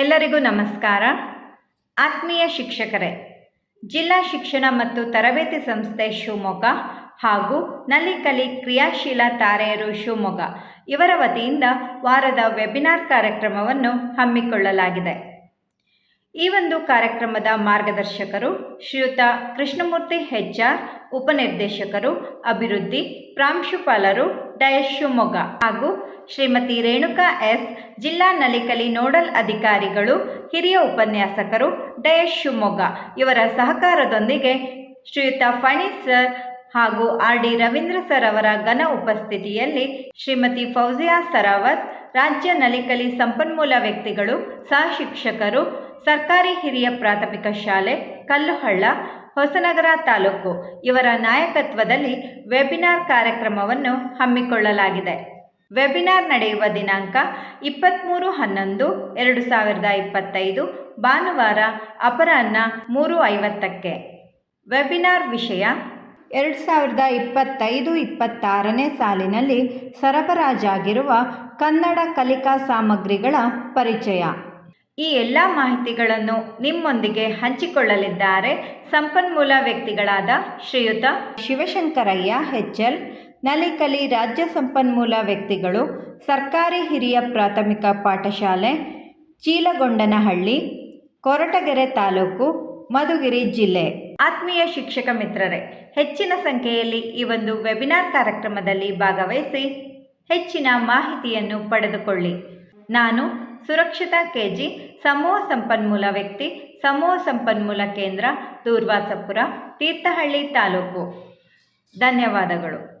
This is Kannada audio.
ಎಲ್ಲರಿಗೂ ನಮಸ್ಕಾರ. ಆತ್ಮೀಯ ಶಿಕ್ಷಕರೇ, ಜಿಲ್ಲಾ ಶಿಕ್ಷಣ ಮತ್ತು ತರಬೇತಿ ಸಂಸ್ಥೆ ಶಿವಮೊಗ್ಗ ಹಾಗೂ ನಲಿಕಲಿ ಕ್ರಿಯಾಶೀಲ ತಾರೆಯರು ಶಿವಮೊಗ್ಗ ಇವರ ವತಿಯಿಂದ ವಾರದ ವೆಬಿನಾರ್ ಕಾರ್ಯಕ್ರಮವನ್ನು ಹಮ್ಮಿಕೊಳ್ಳಲಾಗಿದೆ. ಈ ಒಂದು ಕಾರ್ಯಕ್ರಮದ ಮಾರ್ಗದರ್ಶಕರು ಶ್ರೀಯುತ ಕೃಷ್ಣಮೂರ್ತಿ ಹೆಜ್ಜಾರ್, ಉಪನಿರ್ದೇಶಕರು, ಅಭಿವೃದ್ಧಿ, ಪ್ರಾಂಶುಪಾಲರು ಡಯಶ್ ಶಿವಮೊಗ್ಗ ಹಾಗೂ ಶ್ರೀಮತಿ ರೇಣುಕಾ ಎಸ್, ಜಿಲ್ಲಾ ನಲಿಕಲಿ ನೋಡಲ್ ಅಧಿಕಾರಿಗಳು, ಹಿರಿಯ ಉಪನ್ಯಾಸಕರು ಡಯಶ್ ಶಿವಮೊಗ್ಗ. ಇವರ ಸಹಕಾರದೊಂದಿಗೆ ಶ್ರೀಯುತ ಫಣಿ ಸರ್ ಹಾಗೂ ಆರ್ ಡಿ ರವೀಂದ್ರ ಸರ್ ಅವರ ಘನ ಉಪಸ್ಥಿತಿಯಲ್ಲಿ ಶ್ರೀಮತಿ ಫೌಜಿಯಾ ಸರಾವತ್ ರಾಜ್ಯ ನಲಿಕಲಿ ಸಂಪನ್ಮೂಲ ವ್ಯಕ್ತಿಗಳು, ಸಹ ಶಿಕ್ಷಕರು, ಸರ್ಕಾರಿ ಹಿರಿಯ ಪ್ರಾಥಮಿಕ ಶಾಲೆ, ಕಲ್ಲುಹಳ್ಳ, ಹೊಸನಗರ ತಾಲೂಕು ಇವರ ನಾಯಕತ್ವದಲ್ಲಿ ವೆಬಿನಾರ್ ಕಾರ್ಯಕ್ರಮವನ್ನು ಹಮ್ಮಿಕೊಳ್ಳಲಾಗಿದೆ. ವೆಬಿನಾರ್ ನಡೆಯುವ ದಿನಾಂಕ ಇಪ್ಪತ್ತ್ಮೂರು ಹನ್ನೊಂದು, ಎರಡು ಸಾವಿರದ ಇಪ್ಪತ್ತೈದು, ಭಾನುವಾರ ಅಪರಾಹ್ನ ಮೂರು ಐವತ್ತಕ್ಕೆ. ವೆಬಿನಾರ್ ವಿಷಯ ಎರಡು ಸಾವಿರದ ಇಪ್ಪತ್ತೈದು ಇಪ್ಪತ್ತಾರನೇ ಸಾಲಿನಲ್ಲಿ ಸರಬರಾಜಾಗಿರುವ ಕನ್ನಡ ಕಲಿಕಾ ಸಾಮಗ್ರಿಗಳ ಪರಿಚಯ. ಈ ಎಲ್ಲ ಮಾಹಿತಿಗಳನ್ನು ನಿಮ್ಮೊಂದಿಗೆ ಹಂಚಿಕೊಳ್ಳಲಿದ್ದಾರೆ ಸಂಪನ್ಮೂಲ ವ್ಯಕ್ತಿಗಳಾದ ಶ್ರೀಯುತ, ಶಿವಶಂಕರಯ್ಯ ಎಲ್, ನಲಿಕಲಿ ರಾಜ್ಯ ಸಂಪನ್ಮೂಲ ವ್ಯಕ್ತಿಗಳು, ಸರ್ಕಾರಿ ಹಿರಿಯ ಪ್ರಾಥಮಿಕ ಪಾಠಶಾಲೆ, ಚೀಲಗೊಂಡನಹಳ್ಳಿ, ಕೊರಟಗೆರೆ ತಾಲೂಕು ಮಧುಗಿರಿ ಜಿಲ್ಲೆ. ಆತ್ಮೀಯ ಶಿಕ್ಷಕ ಮಿತ್ರರೇ, ಹೆಚ್ಚಿನ ಸಂಖ್ಯೆಯಲ್ಲಿ ಈ ಒಂದು ವೆಬಿನಾರ್ ಕಾರ್ಯಕ್ರಮದಲ್ಲಿ ಭಾಗವಹಿಸಿ ಹೆಚ್ಚಿನ ಮಾಹಿತಿಯನ್ನು ಪಡೆದುಕೊಳ್ಳಿ. ನಾನು ಸುರಕ್ಷಿತಾ ಕೆಜಿ, ಸಮೂಹ ಸಂಪನ್ಮೂಲ ವ್ಯಕ್ತಿ, ಸಮೂಹ ಸಂಪನ್ಮೂಲ ಕೇಂದ್ರ, ದೂರ್ವಾಸಪುರ, ತೀರ್ಥಹಳ್ಳಿ ತಾಲೂಕು. ಧನ್ಯವಾದಗಳು.